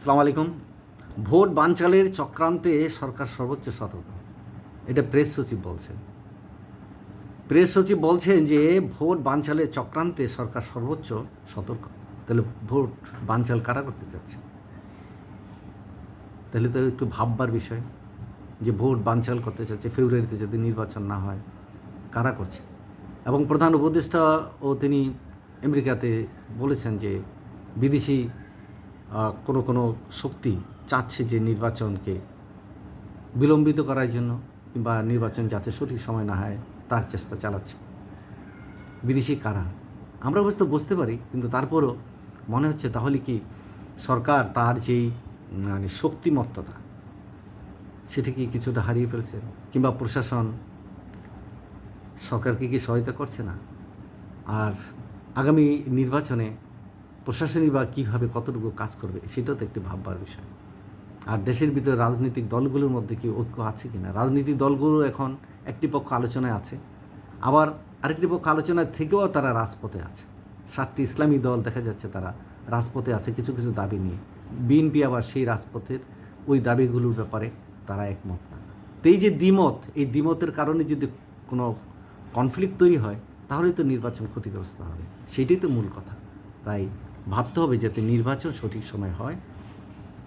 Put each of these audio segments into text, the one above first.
সালাম আলাইকুম। ভোট বানচালের চক্রান্তে সরকার সর্বোচ্চ সতর্ক। এটা প্রেস সচিব বলছেন। প্রেস সচিব বলছেন যে ভোট বানচালের চক্রান্তে সরকার সর্বোচ্চ সতর্ক। তাহলে ভোট বানচাল কারা করতে চাচ্ছে? তাহলে তো একটু ভাববার বিষয় যে ভোট বানচাল করতে চাচ্ছে, ফেব্রুয়ারিতে যদি নির্বাচন না হয়, কারা করছে? এবং প্রধান উপদেষ্টা ও তিনি আমেরিকাতে বলেছেন যে বিদেশি কোনো কোনো শক্তি চাচ্ছে যে নির্বাচনকে বিলম্বিত করার জন্য কিংবা নির্বাচন যাতে সঠিক সময় না হয়, তার চেষ্টা চালাচ্ছে। বিদেশি কারা? আমরা অবশ্য বুঝতে পারি, কিন্তু তারপরও মনে হচ্ছে তাহলে কি সরকার তার যেই মানে শক্তিমত্ততা, সেটি কি কিছুটা হারিয়ে ফেলছে? কিংবা প্রশাসন সরকারকে কি সহায়তা করছে না? আর আগামী নির্বাচনে প্রশাসনই বা কীভাবে কতটুকু কাজ করবে, সেটাও তো একটি ভাববার বিষয়। আর দেশের ভিতরে রাজনৈতিক দলগুলোর মধ্যে কি ঐক্য আছে কি না রাজনৈতিক দলগুলো এখন একটি পক্ষ আলোচনায় আছে, আবার আরেকটি পক্ষ আলোচনায় থেকেও তারা রাজপথে আছে। সাতটি ইসলামী দল দেখা যাচ্ছে তারা রাজপথে আছে কিছু কিছু দাবি নিয়ে। বিএনপি আবার সেই রাজপথের ওই দাবিগুলোর ব্যাপারে তারা একমত না। তো এই যে দ্বিমত, এই দ্বিমতের কারণে যদি কোনো কনফ্লিক্ট তৈরি হয়, তাহলেই তো নির্বাচন ক্ষতিগ্রস্ত হবে। সেটাই তো মূল কথা। তাই ভাবতে হবে যাতে নির্বাচন সঠিক সময় হয়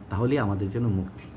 তাহলেই আমাদের জন্য মুক্তি।